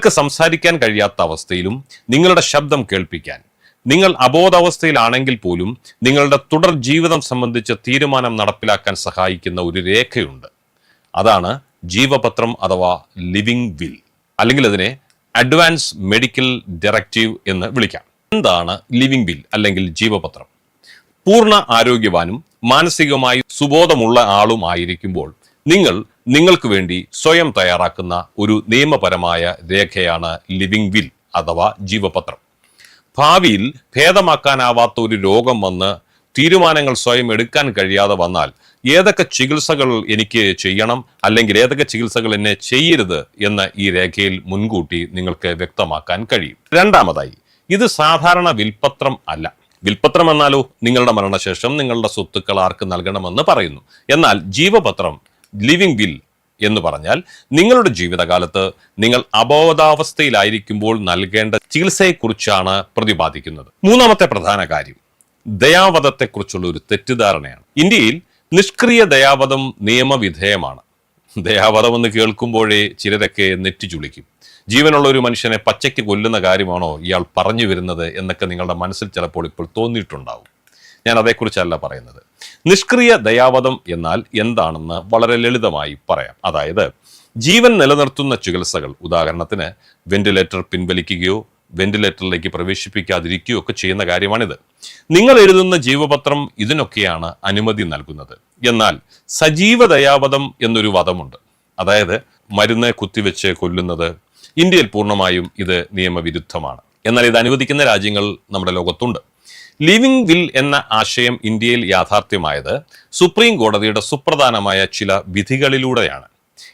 നിങ്ങൾക്ക് സംസാരിക്കാൻ കഴിയാത്ത അവസ്ഥയിലും നിങ്ങളുടെ ശബ്ദം കേൾപ്പിക്കാൻ. നിങ്ങൾ അബോധാവസ്ഥയിലാണെങ്കിൽ പോലും നിങ്ങളുടെ തുടർ ജീവിതം സംബന്ധിച്ച തീരുമാനം നടപ്പിലാക്കാൻ സഹായിക്കുന്ന ഒരു രേഖയുണ്ട്. അതാണ് ജീവപത്രം അഥവാ ലിവിംഗ് വിൽ അല്ലെങ്കിൽ അതിനെ അഡ്വാൻസ് മെഡിക്കൽ ഡയറക്റ്റീവ് എന്ന് വിളിക്കാം. എന്താണ് ലിവിംഗ് വിൽ അല്ലെങ്കിൽ ജീവപത്രം? പൂർണ ആരോഗ്യവാനും മാനസികമായി സുബോധമുള്ള ആളും ആയിരിക്കുമ്പോൾ നിങ്ങൾ നിങ്ങൾക്ക് വേണ്ടി സ്വയം തയ്യാറാക്കുന്ന ഒരു നിയമപരമായ രേഖയാണ് ലിവിംഗ് വിൽ അഥവാ ജീവപത്രം. ഭാവിയിൽ ഭേദമാക്കാനാവാത്ത ഒരു രോഗം വന്ന് തീരുമാനങ്ങൾ സ്വയം എടുക്കാൻ കഴിയാതെ വന്നാൽ ഏതൊക്കെ ചികിത്സകൾ എനിക്ക് ചെയ്യണം അല്ലെങ്കിൽ ഏതൊക്കെ ചികിത്സകൾ എന്നെ ചെയ്യരുത് എന്ന് ഈ രേഖയിൽ മുൻകൂട്ടി നിങ്ങൾക്ക് വ്യക്തമാക്കാൻ കഴിയും. രണ്ടാമതായി ഇത് സാധാരണ വിൽപത്രം അല്ല. വിൽപത്രം എന്നാലോ നിങ്ങളുടെ മരണശേഷം നിങ്ങളുടെ സ്വത്തുക്കൾ ആർക്ക് നൽകണമെന്ന് പറയുന്നു. എന്നാൽ ജീവപത്രം ലിവിംഗ് വിൽ എന്ന് പറഞ്ഞാൽ നിങ്ങളുടെ ജീവിതകാലത്ത് നിങ്ങൾ അബോധാവസ്ഥയിലായിരിക്കുമ്പോൾ നൽകേണ്ട ചികിത്സയെക്കുറിച്ചാണ് പ്രതിപാദിക്കുന്നത്. മൂന്നാമത്തെ പ്രധാന കാര്യം ദയാവധത്തെക്കുറിച്ചുള്ള ഒരു തെറ്റിദ്ധാരണയാണ്. ഇന്ത്യയിൽ നിഷ്ക്രിയ ദയാവധം നിയമവിധേയമാണ്. ദയാവധം എന്ന് കേൾക്കുമ്പോഴേ ചിലരൊക്കെ നെറ്റിച്ചുളിക്കും ജീവനുള്ള ഒരു മനുഷ്യനെ പച്ചയ്ക്ക് കൊല്ലുന്ന കാര്യമാണോ ഇയാൾ പറഞ്ഞു വരുന്നത് എന്നൊക്കെ നിങ്ങളുടെ മനസ്സിൽ ചിലപ്പോൾ ഇപ്പോൾ തോന്നിയിട്ടുണ്ടാവും. ഞാൻ അതേക്കുറിച്ചല്ല പറയുന്നത്. നിഷ്ക്രിയ ദയാവധം എന്നാൽ എന്താണെന്ന് വളരെ ലളിതമായി പറയാം. അതായത് ജീവൻ നിലനിർത്തുന്ന ചികിത്സകൾ ഉദാഹരണത്തിന് വെന്റിലേറ്റർ പിൻവലിക്കുകയോ വെന്റിലേറ്ററിലേക്ക് പ്രവേശിപ്പിക്കാതിരിക്കുകയോ ഒക്കെ ചെയ്യുന്ന കാര്യമാണിത്. നിങ്ങൾ എഴുതുന്ന ജീവപത്രം ഇതിനൊക്കെയാണ് അനുമതി നൽകുന്നത്. എന്നാൽ സജീവ ദയാവധം എന്നൊരു വധമുണ്ട്. അതായത് മരുന്ന് കുത്തിവെച്ച് കൊല്ലുന്നത്. ഇന്ത്യയിൽ പൂർണമായും ഇത് നിയമവിരുദ്ധമാണ്. എന്നാൽ ഇത് അനുവദിക്കുന്ന രാജ്യങ്ങൾ നമ്മുടെ ലോകത്തുണ്ട്. ലിവിംഗ് വിൽ എന്ന ആശയം ഇന്ത്യയിൽ യാഥാർത്ഥ്യമായത് സുപ്രീം കോടതിയുടെ സുപ്രധാനമായ ചില വിധികളിലൂടെയാണ്.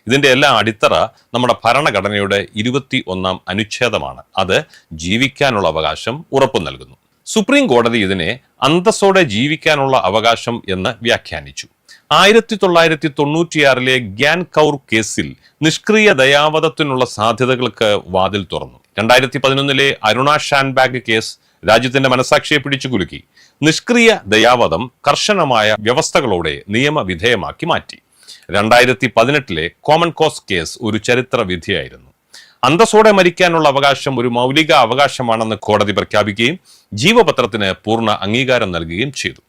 ഇതിന്റെ എല്ലാ അടിത്തറ നമ്മുടെ ഭരണഘടനയുടെ ഇരുപത്തി ഒന്നാം അനുച്ഛേദമാണ്. അത് ജീവിക്കാനുള്ള അവകാശം ഉറപ്പു നൽകുന്നു. സുപ്രീം കോടതി ഇതിനെ അന്തസ്സോടെ ജീവിക്കാനുള്ള അവകാശം എന്ന് വ്യാഖ്യാനിച്ചു. ആയിരത്തി തൊള്ളായിരത്തി തൊണ്ണൂറ്റിയാറിലെ ഗ്യാൻ കൗർ കേസിൽ നിഷ്ക്രിയ ദയാവധത്തിനുള്ള സാധ്യതകൾക്ക് വാതിൽ തുറന്നു. രണ്ടായിരത്തി പതിനൊന്നിലെ അരുണ ഷാൻബാഗ് കേസ് രാജ്യത്തിന്റെ മനസാക്ഷിയെ പിടിച്ചു കുലുക്കി. നിഷ്ക്രിയ ദയാവധം കർശനമായ വ്യവസ്ഥകളോടെ നിയമവിധേയമാക്കി മാറ്റി. രണ്ടായിരത്തി പതിനെട്ടിലെ കോമൺ കോസ് കേസ് ഒരു ചരിത്ര വിധിയായിരുന്നു. അന്തസ്സോടെ മരിക്കാനുള്ള അവകാശം ഒരു മൗലിക അവകാശമാണെന്ന് കോടതി പ്രഖ്യാപിക്കുകയും ജീവപത്രത്തിന് പൂർണ അംഗീകാരം നൽകുകയും ചെയ്തു.